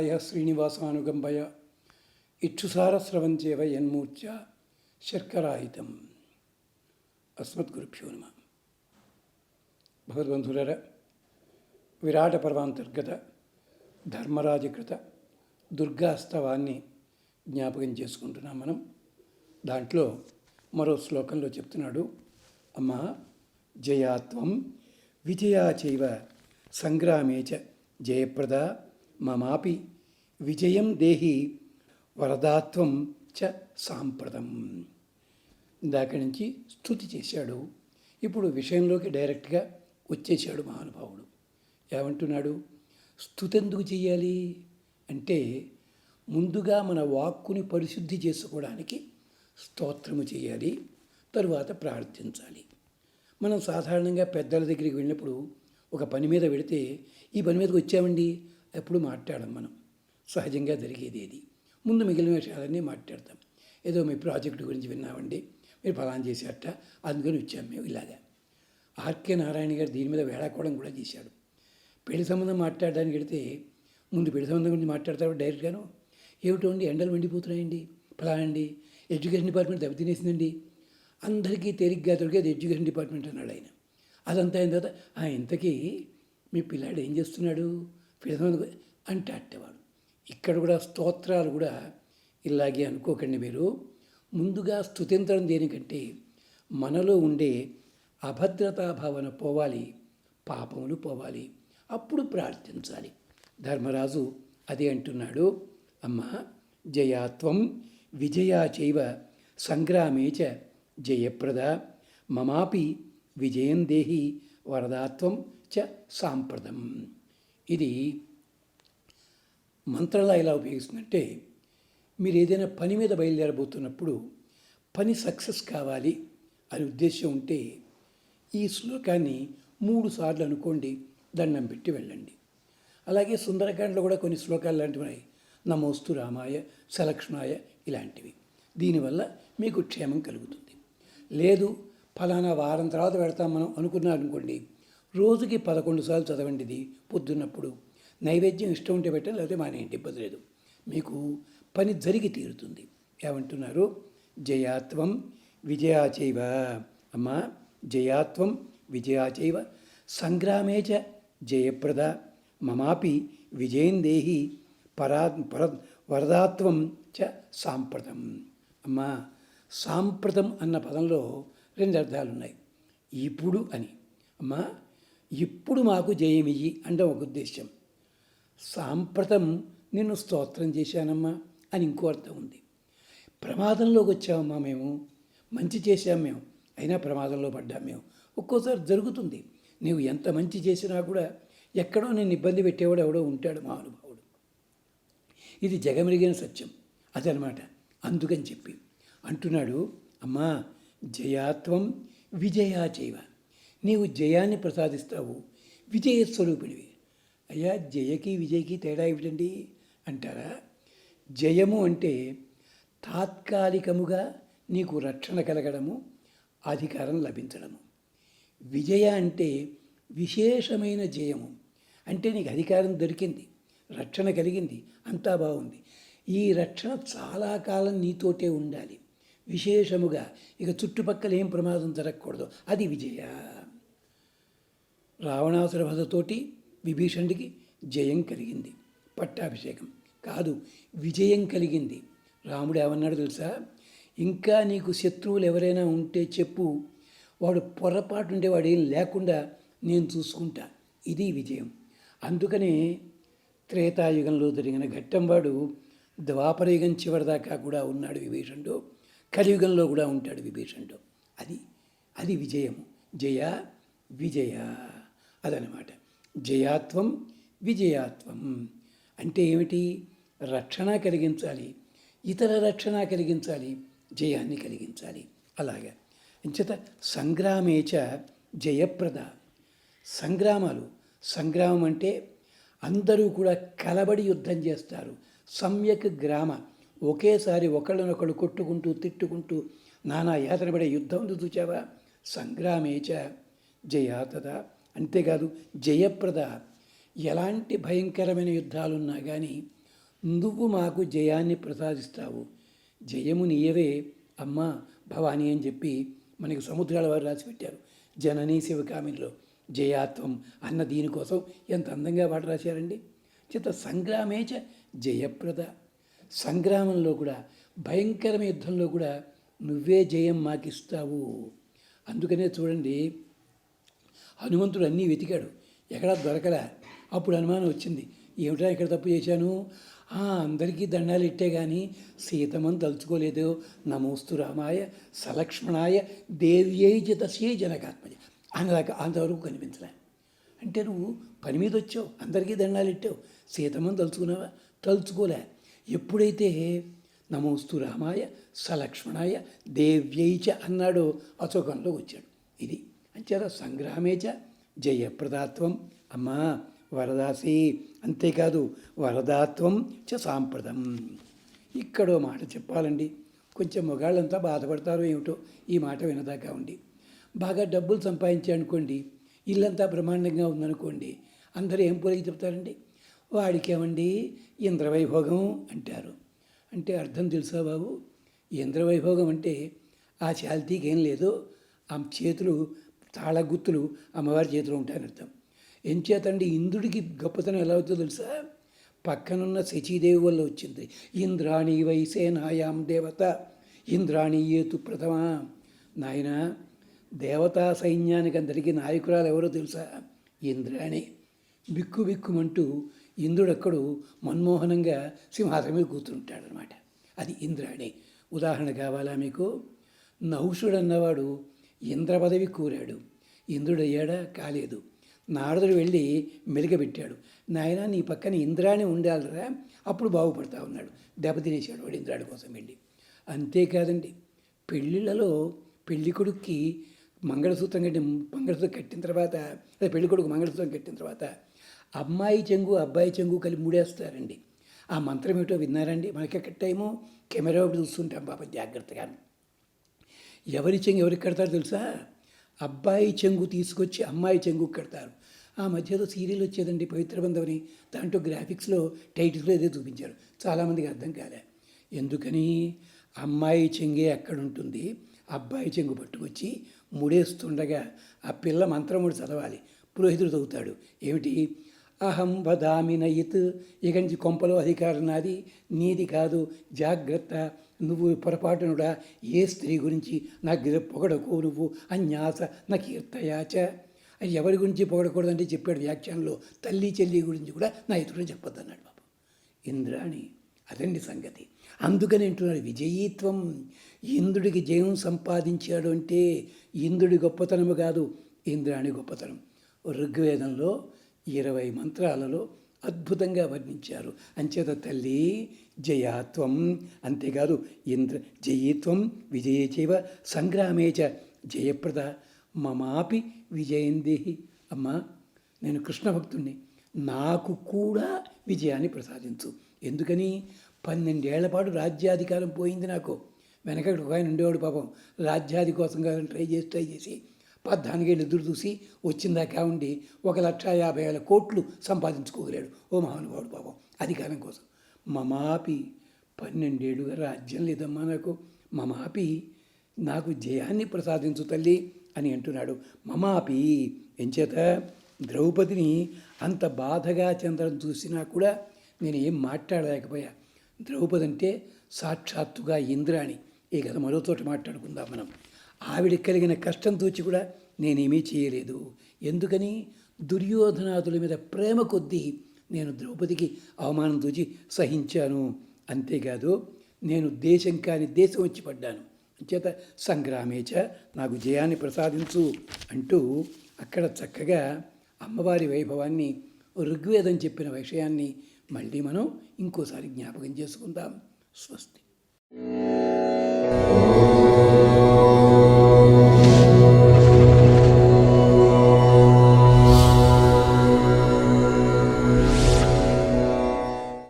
వెంకటేశాయ శ్రీనివాసానుగంభయ ఇక్షుసారస్రవంచేవ యన్మూర్చ శర్కరాహితం. అస్మద్గురుభ్యో నమ. భగవద్బంధులర విరాట పర్వాంతర్గత ధర్మరాజకృత దుర్గాస్తవాన్ని జ్ఞాపకం చేసుకుంటున్నాం మనం. దాంట్లో మరో శ్లోకంలో చెప్తున్నాడు అమ్మ జయాత్వం విజయా చైవ సంగ్రామే చ జయప్రద మమాపి విజయం దేహి వరదాత్వం చ సాంప్రదం. ఇందాక నుంచి స్థుతి చేశాడు. ఇప్పుడు విషయంలోకి డైరెక్ట్గా వచ్చేసాడు మహానుభావుడు. ఏమంటున్నాడు? స్థుతి ఎందుకు చేయాలి అంటే ముందుగా మన వాక్కుని పరిశుద్ధి చేసుకోవడానికి స్తోత్రము చేయాలి తరువాత ప్రార్థించాలి. మనం సాధారణంగా పెద్దల దగ్గరికి వెళ్ళినప్పుడు ఒక పని మీద వెడితే ఈ పని మీదకి వచ్చామండి ఎప్పుడు మాట్లాడం మనం. సహజంగా జరిగేది ఏది ముందు మిగిలిన విషయాలన్నీ మాట్లాడతాం. ఏదో మీ ప్రాజెక్టు గురించి విన్నామండి. మీరు ఫలాన్ చేసేట అందుకని వచ్చాం మేము ఇలాగా. ఆర్కే నారాయణ గారు దీని మీద వేళాకోవడం కూడా చేశాడు. పెళ్ళి సంబంధం మాట్లాడడానికి వెళితే ముందు పెళ్ళి సంబంధం గురించి మాట్లాడతారు డైరెక్ట్గాను? ఏమిటండి ఎండలు మండిపోతున్నాయండి. ఫలానండి అండి? ఎడ్యుకేషన్ డిపార్ట్మెంట్ దెబ్బతినేసిందండి అందరికీ తేలిగ్గా దొరికేది ఎడ్యుకేషన్ డిపార్ట్మెంట్ అన్నాడు ఆయన. అదంతా అయిన తర్వాత ఇంతకీ మీ పిల్లాడు ఏం చేస్తున్నాడు? పెళ్ళి అంటే అట్టేవాడు. ఇక్కడ కూడా స్తోత్రాలు కూడా ఇలాగే అనుకోకండి మీరు. ముందుగా స్థుతించడం దేనికంటే మనలో ఉండే అభద్రతా భావన పోవాలి పాపములు పోవాలి అప్పుడు ప్రార్థించాలి. ధర్మరాజు అదే అంటున్నాడు. అమ్మ జయాత్వం విజయా చైవ సంగ్రామే చ జయప్రద మమాపి విజయం దేహి వరదాత్వం చ సాంప్రదం. ఇది మంత్రంలో ఎలా ఉపయోగిస్తుందంటే మీరు ఏదైనా పని మీద బయలుదేరబోతున్నప్పుడు పని సక్సెస్ కావాలి అనే ఉద్దేశం ఉంటే ఈ శ్లోకాన్ని మూడు సార్లు అనుకోండి దండం పెట్టి వెళ్ళండి. అలాగే సుందరకాండలో కూడా కొన్ని శ్లోకాలు లాంటివి ఉన్నాయి. నమోస్తు రామాయ సలక్ష్మాయ ఇలాంటివి. దీనివల్ల మీకు క్షేమం కలుగుతుంది. లేదు ఫలానా వారం తర్వాత పెడతాం మనం అనుకున్నారనుకోండి రోజుకి పదకొండు సార్లు చదవండి ఇది పొద్దున్నప్పుడు. నైవేద్యం ఇష్టం ఉంటే పెట్టండి లేకపోతే మానేయండి ఇబ్బంది లేదు. మీకు పని జరిగి తీరుతుంది. ఏమంటున్నారు? జయాత్వం విజయాచైవ. అమ్మా జయాత్వం విజయాచైవ. సంగ్రామే చ జయప్రద. మమాపి విజయం దేహి పరా పర వరదాత్వం చ సాంప్రదం అమ్మా సాంప్రదం అన్న పదంలో రెండు అర్థాలు ఉన్నాయి ఇప్పుడు అని. అమ్మా ఇప్పుడు మాకు జయమియ్యి అంటే ఒక ఉద్దేశం సాంప్రతం నిన్ను స్తోత్రం చేశానమ్మా అని ఇంకో అర్థం ఉంది. ప్రమాదంలోకి వచ్చామమ్మా మేము. మంచి చేశాం మేము. అయినా ప్రమాదంలో పడ్డాం మేము. ఒక్కోసారి జరుగుతుంది. నీవు ఎంత మంచి చేసినా కూడా ఎక్కడో నేను ఇబ్బంది పెట్టేవాడు ఎవడో ఉంటాడు మహానుభావుడు ఇది జగమెరిగిన సత్యం. అదనమాట. అందుకని చెప్పి. అంటున్నాడు అమ్మా జయాత్వం విజయా చేయవ నీవు జయాన్ని ప్రసాదిస్తావు. విజయస్వరూపిణివి అయ్యా జయకి విజయకి తేడా ఏమిటండి? అంటారా? జయము అంటే తాత్కాలికముగా నీకు రక్షణ కలగడము అధికారం లభించడము. విజయ అంటే విశేషమైన జయము. అంటే నీకు అధికారం దొరికింది రక్షణ కలిగింది అంతా బాగుంది. ఈ రక్షణ చాలా కాలం నీతోటే ఉండాలి. విశేషముగా ఇక చుట్టుపక్కల ఏం ప్రమాదం జరగకూడదు. అది విజయ. రావణాసుర వధతోటి విభీషణుడికి జయం కలిగింది పట్టాభిషేకం. కాదు విజయం కలిగింది. రాముడు ఏమన్నాడు తెలుసా? ఇంకా నీకు శత్రువులు ఎవరైనా ఉంటే చెప్పు. వాడు పొరపాటు ఉండేవాడు ఏం లేకుండా నేను చూసుకుంటా. ఇది విజయం. అందుకనే త్రేతాయుగంలో జరిగిన ఘట్టంవాడు ద్వాపరయుగం చివరిదాకా కూడా ఉన్నాడు విభీషణుడు. కలియుగంలో కూడా ఉంటాడు విభీషణుడు. అది అది విజయము. జయ విజయ. అదనమాట. జయాత్వం విజయాత్వం. అంటే ఏమిటి? రక్షణ కలిగించాలి. ఇతర రక్షణ కలిగించాలి. జయాన్ని కలిగించాలి. అలాగా. అంచేత సంగ్రామేచ జయప్రద. సంగ్రామాలు. సంగ్రామం అంటే అందరూ కూడా కలబడి యుద్ధం చేస్తారు. సమ్యక్ గ్రామ. ఒకేసారి ఒకళ్ళనొకళ్ళు కొట్టుకుంటూ తిట్టుకుంటూ నానా యాతనపడే యుద్ధం చూచావా? సంగ్రామేచ జయాతదా. అంతేకాదు జయప్రద ఎలాంటి భయంకరమైన యుద్ధాలున్నా కానీ నువ్వు మాకు జయాన్ని ప్రసాదిస్తావు. జయము నీయవే. అమ్మ భవానీ అని చెప్పి మనకి సముద్రాల వారు రాసి పెట్టారు జననీ శివకామిలో జయాత్వం అన్న దీనికోసం ఎంత అందంగా పాట రాశారండి. చిత్త సంగ్రామేచ జయప్రద. సంగ్రామంలో కూడా భయంకరమైన యుద్ధంలో కూడా నువ్వే జయం మాకిస్తావు. అందుకనే చూడండి హనుమంతుడు అన్నీ వెతికాడు. ఎక్కడా దొరకలే. అప్పుడు అనుమానం వచ్చింది. ఏమిటా ఇక్కడ తప్పు చేశాను? "ఆ, అందరికీ దండాలు ఇట్టే కానీ సీతమని తలుచుకోలేదు. నమోస్తు రామాయ సలక్ష్మణాయ దేవ్యై జతస్యై జనకాత్మజ. అన్నదాకా అంతవరకు కనిపించలే. అంటే నువ్వు పని మీద వచ్చావు. అందరికీ దండాలు ఇట్టావు. సీతమని తలుచుకున్నావా? తలుచుకోలే. ఎప్పుడైతే నమోస్తు రామాయ సలక్ష్మణాయ దేవ్యైచ అన్నాడో అశోకంలో వచ్చాడు. ఇది నిత్యర సంగ్రామేచ జయప్రదాత్వం. అమ్మా వరదాసి. అంతేకాదు వరదాత్వం చ సాంప్రదం. ఇక్కడో మాట చెప్పాలండి. కొంచెం మొగాళ్ళంతా బాధపడతారో ఏమిటో ఈ మాట వినదాకా ఉండి. బాగా డబ్బులు సంపాదించానుకోండి ఇల్లంతా బ్రహ్మాండంగా ఉందనుకోండి. అందరూ ఏం పోలికి చెప్తారండి? వాడికేమండి? ఇంద్రవైభోగం అంటారు. అంటే అర్థం తెలుసా బాబు? ఇంద్రవైభోగం అంటే ఆ శాల్తీకి ఏం లేదు. ఆ చేతులు తాళగుత్తులు అమ్మవారి చేతిలో ఉంటాయని అర్థం. ఎంచేతండి ఇంద్రుడికి గొప్పతనం ఎలా అవుతుందో తెలుసా? పక్కనున్న శచీదేవి వల్ల వచ్చింది. ఇంద్రాణి వైసేనాయాం దేవత ఇంద్రాణి ఏతు ప్రథమ. నాయన దేవతా సైన్యానికి అందరికీ నాయకురాలు ఎవరో తెలుసా? ఇంద్రాణి. బిక్కు బిక్కుమంటూ ఇంద్రుడక్కడు మన్మోహనంగా సింహాసనం మీద కూర్చుంటాడనమాట అది ఇంద్రాణి. ఉదాహరణ కావాలా మీకు? నహుషుడు అన్నవాడు ఇంద్ర పదవి కూరాడు. ఇంద్రుడు అయ్యాడా కాలేదు. నారదుడు వెళ్ళి మెలిగబెట్టాడు నాయన నీ పక్కన ఇంద్రాణి ఉండాలిరా. అప్పుడు బాగుపడతా ఉన్నాడు. దెబ్బతినేశాడు వాడు ఇంద్రాడి కోసం వెళ్ళి. అంతేకాదండి పెళ్ళిళ్ళలో పెళ్ళి కొడుక్కి మంగళసూత్రం కట్టి మంగళసూత్రం కట్టిన తర్వాత అదే పెళ్ళి కొడుకు మంగళసూత్రం కట్టిన తర్వాత అమ్మాయి చెంగు అబ్బాయి చెంగు కలిపి మూడేస్తారండి. ఆ మంత్రం ఏమిటో విన్నారండి? మనకి ఎక్కడ టైము? కెమెరా ఒకటి చూస్తుంటాం పాప జాగ్రత్తగా ఎవరి చెంగు ఎవరికి కడతారు తెలుసా? అబ్బాయి చెంగు తీసుకొచ్చి అమ్మాయి చెంగు కడతారు. ఆ మధ్యలో సీరియల్ వచ్చేదండి పవిత్ర బంధవని దాంట్లో గ్రాఫిక్స్లో టైటిల్స్లో ఏదో చూపించారు. చాలామందికి అర్థం కాలే. ఎందుకని? అమ్మాయి చెంగే అక్కడ ఉంటుంది అబ్బాయి చెంగు పట్టుకొచ్చి ముడేస్తుండగా ఆ పిల్ల మంత్రముడు చదవాలి. పురోహితుడు చదువుతాడు. ఏమిటి? అహం వదామి నయిత్ ఇక నుంచి కొంపలో అధికారం నాది. నీది కాదు. జాగ్రత్త. నువ్వు పొరపాటునుడా ఏ స్త్రీ గురించి నా పొగడకు నువ్వు అన్యాస నా కీర్తయాచ? అది ఎవరి గురించి పొగడకూడదంటే చెప్పాడు వ్యాఖ్యానంలో తల్లి చెల్లి గురించి కూడా నా ఇతరులు చెప్పొద్దు అన్నాడు బాబు. ఇంద్రాణి అదండి సంగతి. అందుకని అంటున్నాడు విజయీత్వం ఇంద్రుడికి జయం సంపాదించాడు అంటే ఇంద్రుడి గొప్పతనము కాదు ఇంద్రాణి గొప్పతనం. ఋగ్వేదంలో ఇరవై మంత్రాలలో అద్భుతంగా వర్ణించారు. అంచేత తల్లి జయాత్వం అంతేకాదు ఇంద్ర జయీత్వం సంగ్రామే సంగ్రామేచ జయప్రద మమాపి విజయందేహి అమ్మా నేను కృష్ణ భక్తుణ్ణి. నాకు కూడా విజయాన్ని ప్రసాదించు. ఎందుకని? పన్నెండేళ్ళ పాటు రాజ్యాధికారం పోయింది నాకు. వెనకటి ఒక ఆయన ఉండేవాడు పాపం. రాజ్యాధి కోసం కాదని ట్రై చేసి ట్రై చేసి పద్నాలుగేళ్ళు ఎదురు చూసి వచ్చిందాకా ఉండి ఒక లక్ష యాభై వేల కోట్లు సంపాదించుకోగలేడు ఓ మహానుభావుడు పాపం అధికారం కోసం. మమాపి పన్నెండేళ్ళుగా రాజ్యం లేదమ్మా నాకు. మమాపి నాకు జయాన్ని ప్రసాదించు తల్లి అని అంటున్నాడు. మమాపి ఎంచేత ద్రౌపదిని అంత బాధగా చెందడం చూసినా కూడా నేను ఏం మాట్లాడలేకపోయా. ద్రౌపది అంటే సాక్షాత్తుగా ఇంద్రాణి. ఈ కథ మరో చోట మాట్లాడుకుందాం మనం. ఆవిడ కలిగిన కష్టం తూచి కూడా నేనేమీ చేయలేదు. ఎందుకని? దుర్యోధనాదుల మీద ప్రేమ కొద్దీ నేను ద్రౌపదికి అవమానం తూచి సహించాను. అంతేకాదు నేను దేశం కాని దేశం వచ్చి పడ్డాను. చేత సంగ్రామేచ నాకు జయాన్ని ప్రసాదించు అంటూ అక్కడ చక్కగా అమ్మవారి వైభవాన్ని ఋగ్వేదం చెప్పిన విషయాన్ని మళ్ళీ మనం ఇంకోసారి జ్ఞాపకం చేసుకుందాం. స్వస్తి.